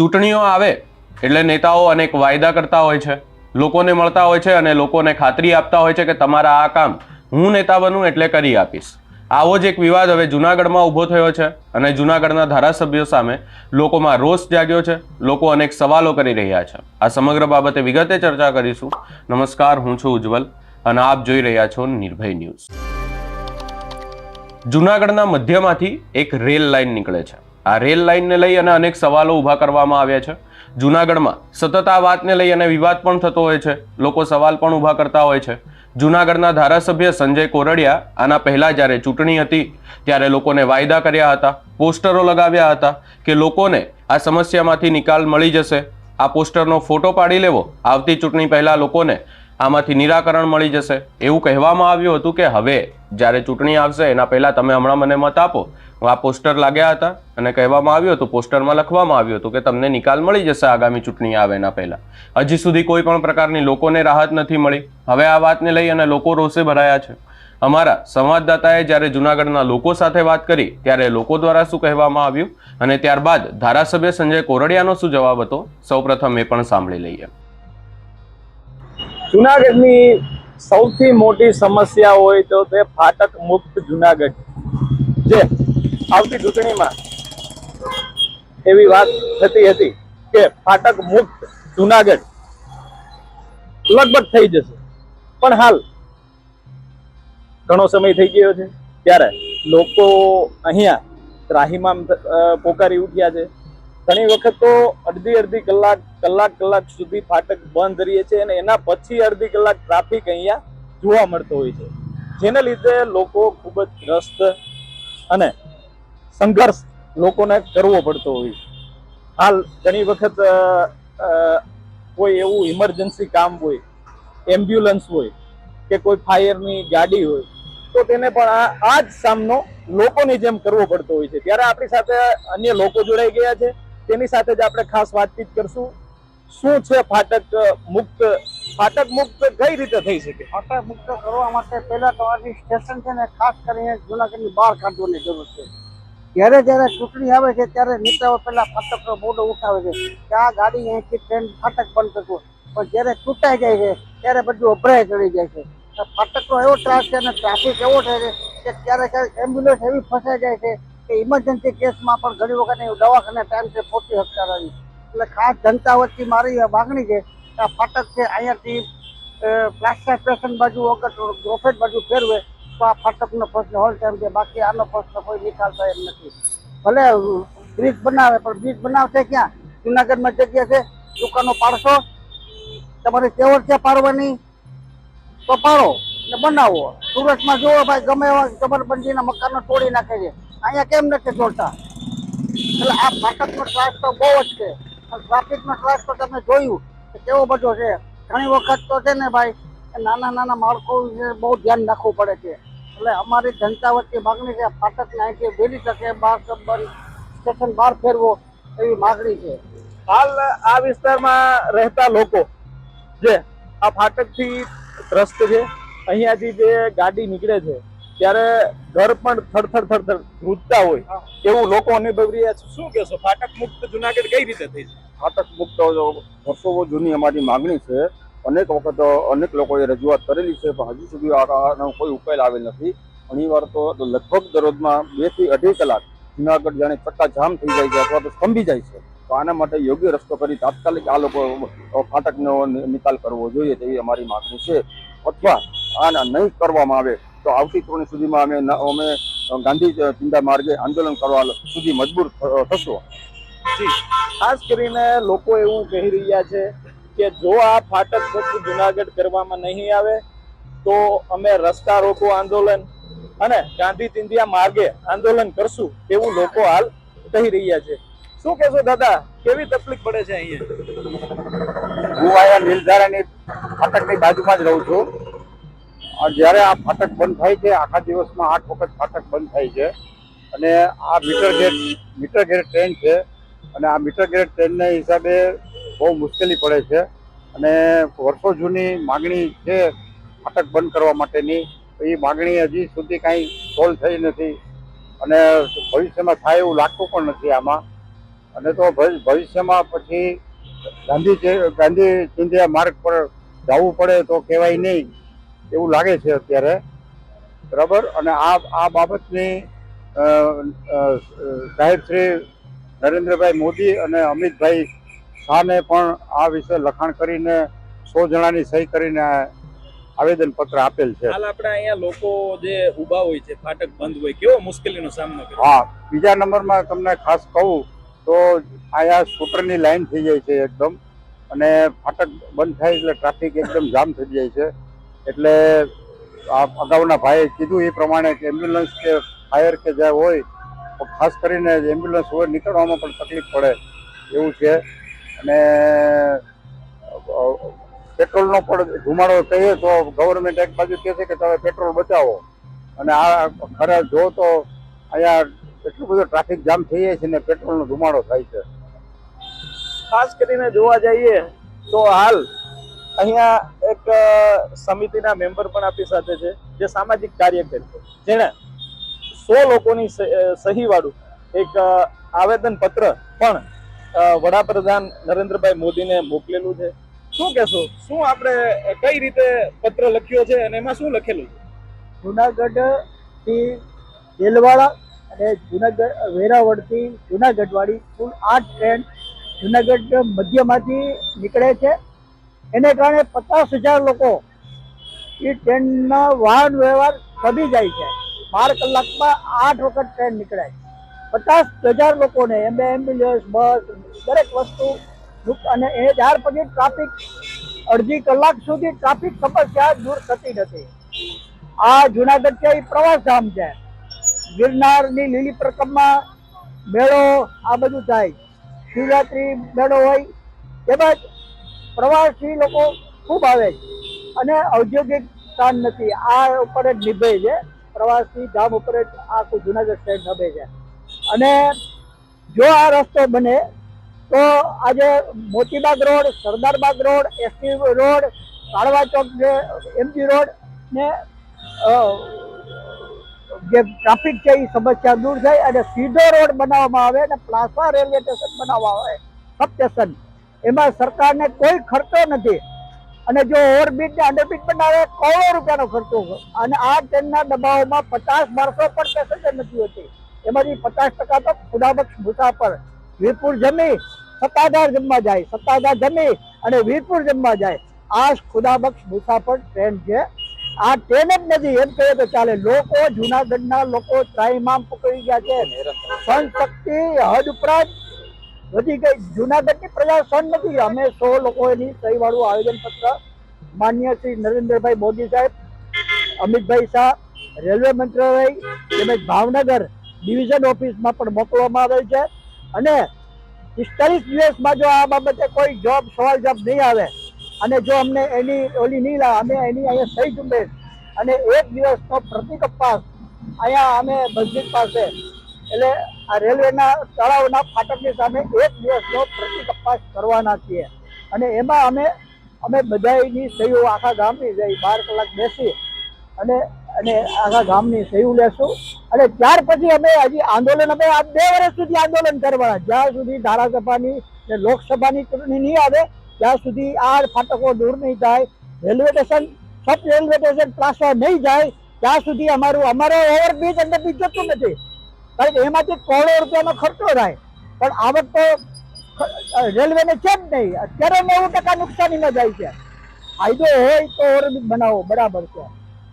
ચૂંટણીઓ આવે એટલે નેતાઓ અનેક વાયદા કરતા હોય છે, લોકોને મળતા હોય છે અને લોકોને ખાતરી આપતા હોય છે કે તમારા આ કામ હું નેતા બનું એટલે કરી આપીશ. આવો જ એક વિવાદ હવે જુનાગઢમાં ઊભો થયો છે અને જુનાગઢના ધારાસભ્યો સામે લોકોમાં રોષ જાગ્યો છે, લોકો અનેક સવાલો કરી રહ્યા છે. આ સમગ્ર બાબતે વિગતે ચર્ચા કરીશું. નમસ્કાર, હું છું ઉજ્જવલ અને આપ જોઈ રહ્યા છો નિર્ભય ન્યૂઝ. જુનાગઢના મધ્યમાંથી એક રેલ લાઇન નીકળે છે. આ રેલ લાઇનને લઈ અને અનેક સવાલો ઊભા કરવામાં આવ્યા છે. જુનાગઢમાં સતત આ વાતને લઈ અને વિવાદ પણ થતો હોય છે. લોકો સવાલ પણ ઊભા કરતા હોય છે. જુનાગઢના ધારાસભ્ય સંજય કોરડિયા આના પહેલાં જ્યારે ચૂંટણી હતી, ત્યારે લોકોને વાયદા કર્યા હતા, પોસ્ટરો લગાવ્યા હતા કે લોકોને આ સમસ્યામાંથી નિકાલ મળી જશે. આ પોસ્ટરનો ફોટો પાડી લેવો. આવતી ચૂંટણી પહેલાં લોકોને આમાંથી નિરાકરણ મળી જશે. એવું કહેવામાં આવ્યું હતું કે હવે જ્યારે ચૂંટણી આવશે, એના પહેલાં તમે હમણાં મને મત આપો. આ પોસ્ટર લાગ્યા હતા અને કહેવામાં આવ્યું હતું, પોસ્ટરમાં લખવામાં આવ્યું હતું કે તમને નિકાલ મળી જશે આગામી ચૂંટણી આવે એના પહેલાં. હજી સુધી કોઈ પણ પ્રકારની લોકોને રાહત નથી મળી. હવે આ વાતને લઈ અને લોકો રોષે ભરાયા છે. અમારા સંવાદદાતાએ જ્યારે જુનાગઢના લોકો સાથે વાત કરી, ત્યારે લોકો દ્વારા શું કહેવામાં આવ્યું અને ત્યારબાદ ધારાસભ્ય સંજય કોરડિયાનો શું જવાબ હતો, સૌપ્રથમ એ પણ સાંભળી લઈએ. જુનાગઢની સૌથી મોટી સમસ્યા હોય તો તે ફાટક મુક્ત જુનાગઢ. જે આવતી ચૂંટણીમાં એવી વાત થતી હતી કે ફાટક મુક્ત જુનાગઢ લગભગ થઈ જશે. પણ હાલ ઘણો સમય થઈ ગયો છે. ત્યારે લોકો અહીંયા ત્રાહીમામ પોકારી ઉઠ્યા છે. ઘણી વખત તો અડધી અડધી કલાક કલાક કલાક સુધી ફાટક બંધ રહીએ છીએ અને એના પછી અડધી કલાક ટ્રાફિક અહીંયા જોવા મળતો હોય છે. જેને લીધે લોકો ખૂબ જ ગ્રસ્ત અને સંઘર્ષ લોકોને કરવો પડતો હોય. હાલ ઘણી વખત કોઈ એવું ઇમરજન્સી કામ હોય એમ્બ્યુલન્સ હોય, કે કોઈ ફાયરની ગાડી હોય, તો તેને પણ આ જ સામનો લોકોની જેમ કરવો પડતો હોય છે. ત્યારે આપણી સાથે અન્ય લોકો જોડાઈ ગયા છે. તેની સાથે જ આપણે ખાસ વાતચીત કરશું. શું છે ફાટક મુક્ત ફાટક મુક્ત કઈ રીતે થઈ શકે? ફાટક મુક્ત કરવા માટે પહેલા તો આજે સ્ટેશન છે ને ખાસ કરીને જુનાગઢની બહાર કાઢવાની જરૂર છે. જ્યારે જ્યારે ચૂંટણી આવે છે ત્યારે નેતાઓ પહેલા ફાટકનો બોર્ડો ઉઠાવે છે કે આ ગાડી અહીંથી ટ્રેન ફાટક બંધ કરવું પણ જ્યારે ચૂંટાઈ જાય છે, ત્યારે બધું અભરાય ચડી જાય છે. ફાટકનો એવો ત્રાસ છે અને ટ્રાફિક એવો થાય છે કે ક્યારેક ક્યારેક એમ્બ્યુલન્સ એવી ફસાઈ જાય છે કે ઇમરજન્સી કેસમાં પણ ઘણી વખત દવાખાને ટાઈમથી પહોંચી શકતા નથી. એટલે ખાસ જનતા વચ્ચે મારી માગણી છે કે આ ફાટક છે અહીંયાથી પ્લાસ્ટર સ્ટેશન બાજુ વખત ગ્રોફેટ બાજુ ફેરવે આ ફાટકનો પ્રશ્ન હોય તેમ છે, બાકી આનો પ્રશ્ન કોઈ નિકાલતો એમ નથી. ભલે બ્રિજ બનાવે, પણ બ્રિજ બનાવશે ક્યાં? જુનાગઢમાં જગ્યા છે, દુકાનો પાડશો, તમારી તેવડ છે પાડવાની? તો પાડો ને બનાવો. સુરતમાં જુઓ ભાઈ, ગમે એવા જબરબંધીના મકાનો તોડી નાખે છે. અહીંયા કેમ નથી તોડતા? એટલે આ ફાટકનો ત્રાસ તો બહુ જ છે. ટ્રાફિકનો ત્રાસ તો તમે જોયું કે કેવો બધો છે? ઘણી વખત તો છે ને ભાઈ નાના નાના માળખો વિશે બહુ ધ્યાન રાખવું પડે છે. એટલે અમારી જનતા વચ્ચે માગણી છે ફાટકને અહીંથી વહેલી તકે બાર સંબંધ સ્ટેશન બહાર ફેરવો એવી માગણી છે. હાલ આ વિસ્તારમાં રહેતા લોકો જે આ ફાટકથી ત્રસ્ત છે અહીંયાથી જે ગાડી નીકળે છે ત્યારે ઘર પણ થરથર થરથર ધ્રુજતા હોય એવું લોકો અનુભવી રહ્યા છે. શું કહેશો ફાટક મુક્ત જુનાગઢ કઈ રીતે થઈ છે? ફાટક મુક્ત વર્ષો જૂની અમારી માગણી છે અનેક વખત અનેક લોકોએ રજૂઆત કરેલી છે, પણ હજુ સુધી આનો કોઈ ઉકેલ આવેલ નથી. ઘણીવાર તો લગભગ દરરોજમાં બેથી અઢી કલાક જુનાગઢ જાણે ચક્કા જામ થઈ જાય છે અથવા તો સ્તંભી જાય છે. તો આના માટે યોગ્ય રસ્તો કરી તાત્કાલિક આ લોકો ફાટકનો નિકાલ કરવો જોઈએ તેવી અમારી માગણી છે. અથવા આના નહીં કરવામાં આવે તો આવતી ચૂંટણી સુધીમાં અમે અમે ગાંધી ચિંતા માર્ગે આંદોલન કરવા સુધી મજબૂર થશો. ખાસ કરીને લોકો એવું કહી રહ્યા છે કે જો આ ફાટક મુક્ત જુનાગઢ કરવામાં નહીં આવે, તો અમે રસ્તા રોકો આંદોલન અને ગાંધી ચિંધિયા માર્ગે આંદોલન કરશું એવું લોકો હાલ કહી રહ્યા છે. શું કહેશો દાદા? કેવી તકલીફ પડે છે અહીંયા? હું અહીંયા નીલધારાની ફાટકની બાજુમાં જ રહું છું. જ્યારે આ ફાટક બંધ થાય છે, આખા દિવસમાં આઠ વખત ફાટક બંધ થાય છે. અને આ metre gauge metre gauge train છે. અને આ મીટર ગેટ ટ્રેનના હિસાબે બહુ મુશ્કેલી પડે છે અને વર્ષો જૂની માગણી છે ફાટક બંધ કરવા માટેની. એ માગણી હજી સુધી કાંઈ સોલ્વ થઈ નથી અને ભવિષ્યમાં થાય એવું લાગતું પણ નથી આમાં. અને તો ભવિ- ભવિષ્યમાં પછી ગાંધી ગાંધી ચિંધ્યા માર્ગ પર જવું પડે તો કહેવાય નહીં એવું લાગે છે અત્યારે. બરાબર? અને આ આ બાબતની સાહેબ શ્રી નરેન્દ્રભાઈ મોદી અને અમિતભાઈ શાહને પણ આ વિશે લખાણ કરીને સો જણાની સહી કરીને આવેદન પત્ર આપેલ છે. હાલ આપણે અહીંયા લોકો જે ઊભા હોય છે ફાટક બંધ હોય કેવો મુશ્કેલીનો સામનો કરે હા બીજા નંબરમાં તમને ખાસ કહું તો અહીંયા સ્કૂટરની લાઈન થઈ જાય છે એકદમ અને ફાટક બંધ થાય એટલે ટ્રાફિક એકદમ જામ થઈ જાય છે. એટલે આ અગાઉના ભાઈએ કીધું એ પ્રમાણે કે એમ્બ્યુલન્સ કે ફાયર કે જ્યાં હોય તો ખાસ કરીને એમ્બ્યુલન્સ હોય નીકળવામાં પણ તકલીફ પડે એવું છે. અને પેટ્રોલનો પણ ધુમાડો કહીએ તો ગવર્મેન્ટ એક બાજુ કહે છે કે તમે પેટ્રોલ બચાવો. અને આ ખરા જો તો અહીંયા એટલું બધું ટ્રાફિક જામ થઈ જાય છે ને પેટ્રોલનો ધુમાડો થાય છે. ખાસ કરીને જોવા જઈએ તો હાલ અહીંયા એક સમિતિના મેમ્બર પણ આપણી સાથે છે જે સામાજિક કાર્યકર છે. જેણે સો લોકોની સહી વાળું એક આવેદન પત્ર પણ વડાપ્રધાન નરેન્દ્રભાઈ મોદીને મોકલેલું છે. શું કહેશો? શું આપણે કઈ રીતે પત્ર લખ્યો છે અને એમાં શું લખેલું છે? જુનાગઢથી દેલવાડા અને જુનાગઢ વેરાવળથી જુનાગઢ વાળી કુલ આઠ ટ્રેન જુનાગઢ મધ્યમાંથી નીકળે છે. એને કારણે પચાસ હજાર લોકો એ ટ્રેનના વાહન વ્યવહાર થવી જાય છે. બાર કલાકમાં આઠ વખત ટ્રેન નીકળે પચાસ હજાર લોકોને એમ એમ્બ્યુલન્સ, બસ, દરેક વસ્તુ અને એ ત્યાર પછી ટ્રાફિક અડધી કલાક સુધી ટ્રાફિક સમસ્યા દૂર થતી નથી. આ જુનાગઢ છે એ પ્રવાસ ધામ છે. ગિરનારની લીલી પ્રકમમાં મેળો આ બધું થાય. શિવરાત્રી મેળો હોય તેમજ પ્રવાસી લોકો ખૂબ આવે છે. અને ઔદ્યોગિક સ્થાન નથી. આ ઉપર જ નિભે છે. પ્રવાસી ધામ ઉપર જ આખું જુનાગઢ શહેર નભે છે. અને જો આ રસ્તો બને, તો આજે Motibagh road, Sardarbagh road, ST road, Kalwa ચોક જે એમજી રોડ ને જે ટ્રાફિક છે એ સમસ્યા દૂર થાય અને સીધો રોડ બનાવવામાં આવે અને પ્લાસા રેલવે સ્ટેશન બનાવવામાં આવે, સબ સ્ટેશન. એમાં સરકારને કોઈ ખર્ચો નથી. અને જો ઓવરબ્રિજ ને અંડરબ્રિજ બનાવે, કરોડો રૂપિયાનો ખર્ચો. અને આ ટ્રેનના દબાવમાં પચાસ માણસો પણ પેસેન્જર નથી હોતી. એમાંથી પચાસ ટકા તો ખુદાબક્ષ મુસાફર વીરપુર જમી સત્તાધાર જમવા જાય, સત્તાધાર જમી અને વીરપુર જમવા જાય. આ ખુદાબક્ષ મુસાફર ટ્રેન છે. આ ટ્રેન જ નથી, એમ કહીએ તો ચાલે. લોકો જુનાગઢના લોકો ત્રાહીમામ પકડી ગયા છે. સહન શક્તિ હદ ઉપરાંત વધી ગઈ. જુનાગઢની પ્રજા સહન નથી. અમે સો લોકો એની સહી વાળું આવેદન પત્ર માન્ય શ્રી નરેન્દ્રભાઈ મોદી સાહેબ, અમિતભાઈ શાહ, રેલવે મંત્રાલય તેમજ ભાવનગર ડિવિઝન ઓફિસમાં પણ મોકલવામાં આવેલ છે. અને પિસ્તાલીસ દિવસમાં જો આ બાબતે કોઈ જોબ સવાલ જવાબ નહીં આવે, અને જો અમને એની ઓલી નહીં લાવે અમે એની અહીંયા સહી ઝુંબેશ, અને એક દિવસનો પ્રતિક પાસ અહીંયા અમે મસ્જિદ પાસે, એટલે આ રેલવેના તળાવના ફાટકની સામે એક દિવસનો પ્રતિકપાસ કરવાના છીએ. અને એમાં અમે અમે બધાની સહીઓ આખા ગામની જઈ બાર કલાક બેસી, અને અને આખા ગામની સહીઓ લેશું. અને ત્યાર પછી અમે હજી આંદોલન, અમે આ બે વર્ષ સુધી આંદોલન કરવાના. જ્યાં સુધી ધારાસભાની ને લોકસભાની ચૂંટણી નહીં આવે, ત્યાં સુધી આ ફાટકો દૂર નહીં થાય, railway station, sub railway station Plasva નહીં જાય, ત્યાં સુધી અમારું, અમારો ઓવરબ્રિજ અંડરબ્રિજ જતું નથી. કારણ કે એમાંથી કરોડો રૂપિયાનો ખર્ચો થાય. પણ આવક તો રેલવેને છે જ નહીં. અત્યારે નેવું ટકા નુકસાનીમાં જાય છે. ફાયદો હોય તો ઓવરબ્રિજ બનાવો, બરાબર છે.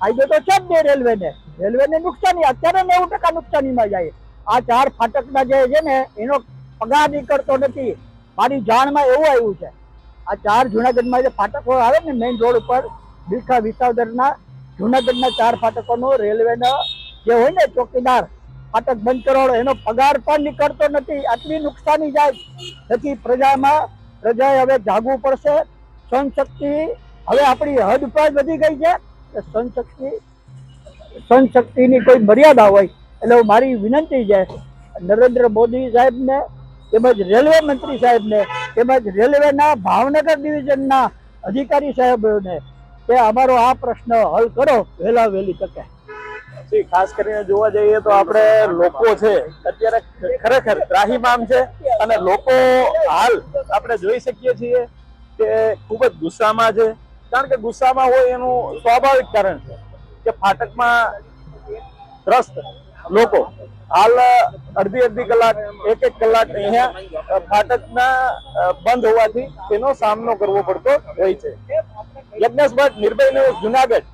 ફાયદો તો છે જ નહીં રેલવેને. રેલવેને નુકસાની, અત્યારે નેવું ટકા નુકસાનીમાં જાય. આ ચાર ફાટકના જે છે ને, એનો પગાર નીકળતો નથી. મારી જાણમાં એવું આવ્યું છે. આ ચાર જુનાગઢમાં જે ફાટકો આવે ને મેઇન રોડ ઉપર બિલખા વિસાવદરના જુનાગઢના ચાર ફાટકોનો રેલવેનો જે હોય ને, ચોકીદાર ફાટક બંધ કરાવડો એનો પગાર પણ નીકળતો નથી. આટલી નુકસાની જાય. તેથી પ્રજામાં, પ્રજાએ હવે જાગવું પડશે. સહનશક્તિ હવે આપણી હદ પર વધી ગઈ છે. કે સહનશક્તિની કોઈ મર્યાદા હોય, એટલે મારી વિનંતી છે, નરેન્દ્ર મોદી સાહેબને તેમજ રેલવે મંત્રી સાહેબને તેમજ રેલવેના ભાવનગર ડિવિઝનના અધિકારી સાહેબોને કે અમારો આ પ્રશ્ન હલ કરો, વહેલા વહેલી તકે. ખાસ કરીને જોવા જઈએ તો આપણે લોકો છે, અત્યારે ખરેખર ત્રાહીમામ છે, અને લોકો હાલ આપણે જોઈ શકીએ છીએ કે ખૂબ જ ગુસ્સામાં છે. કારણ કે ગુસ્સામાં હોય એનું સ્વાભાવિક કારણ છે. કે ફાટકમાં ત્રસ્ત લોકો. હાલ અડધી અડધી કલાક, એક એક કલાક અહીંયા ફાટકના બંધ હોવાથી તેનો સામનો કરવો પડતો હોય છે. યજ્ઞેશ ભટ્ટ, નિર્ભય જુનાગઢ.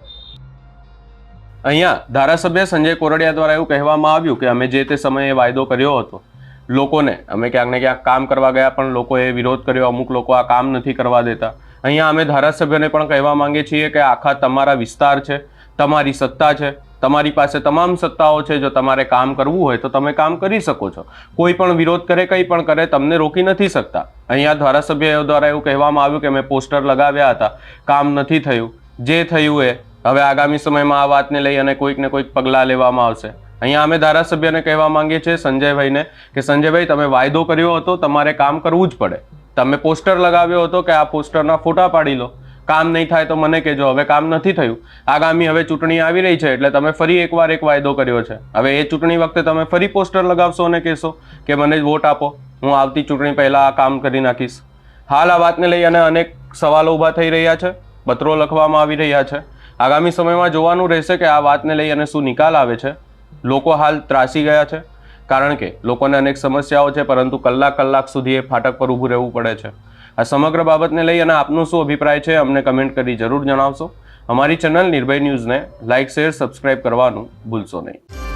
અહીંયા ધારાસભ્ય સંજય કોરડિયા દ્વારા એવું કહેવામાં આવ્યું કે અમે જે તે સમયે વાયદો કર્યો હતો, લોકોને, અમે ક્યાંક ને ક્યાંક કામ કરવા ગયા પણ લોકોએ વિરોધ કર્યો, અમુક લોકો આ કામ નથી કરવા દેતા. અહીંયા અમે ધારાસભ્યને પણ કહેવા માંગીએ છીએ કે આખા તમારા વિસ્તાર છે તમારી સત્તા છે, તમારી પાસે તમામ સત્તાઓ છે, જો તમારે કામ કરવું હોય તો તમે કામ કરી શકો છો. કોઈ પણ વિરોધ કરે, કંઈ પણ કરે, તમને રોકી નથી શકતા. અહીંયા ધારાસભ્ય દ્વારા એવું કહેવામાં આવ્યું કે મેં પોસ્ટર લગાવ્યા હતા. કામ નથી થયું. જે થયું એ, હવે આગામી સમયમાં આ વાતને લઈ અને કોઈક ને કોઈક પગલાં લેવામાં આવશે. અહીંયા અમે ધારાસભ્યને કહેવા માંગીએ છીએ, સંજયભાઈને, કે સંજયભાઈ, તમે વાયદો કર્યો હતો, તમારે કામ કરવું જ પડે. તમે પોસ્ટર લગાવ્યો હતો કે આ પોસ્ટરના ફોટા પાડી લો. કામ નહીં થાય તો મને કહેજો, હવે કામ નથી થયું. આગામી હવે ચૂંટણી આવી રહી છે એટલે તમે ફરી એકવાર એક વાયદો કર્યો છે. હવે એ ચૂંટણી વખતે તમે ફરી પોસ્ટર લગાવશો અને કહેશો કે મને વોટ આપો, હું આવતી ચૂંટણી પહેલાં આ કામ કરી નાખીશ. હાલ આ વાતને લઈ અને અનેક સવાલો ઊભા થઈ રહ્યા છે, પત્રો લખવામાં આવી રહ્યા છે. આગામી સમયમાં જોવાનું રહેશે કે આ વાતને લઈ અને શું નિકાલ આવે છે. લોકો હાલ ત્રાસી ગયા છે, કારણ કે લોકોને અનેક સમસ્યાઓ છે, પરંતુ કલાક કલાક સુધી એ ફાટક પર ઊભું રહેવું પડે છે. આ સમગ્ર બાબતને લઈ અને આપનો શું અભિપ્રાય છે અમને કમેન્ટ કરી જરૂર જણાવશો. અમારી ચેનલ નિર્ભય ન્યૂઝને લાઇક શેર, સબસ્ક્રાઇબ કરવાનું ભૂલશો નહીં.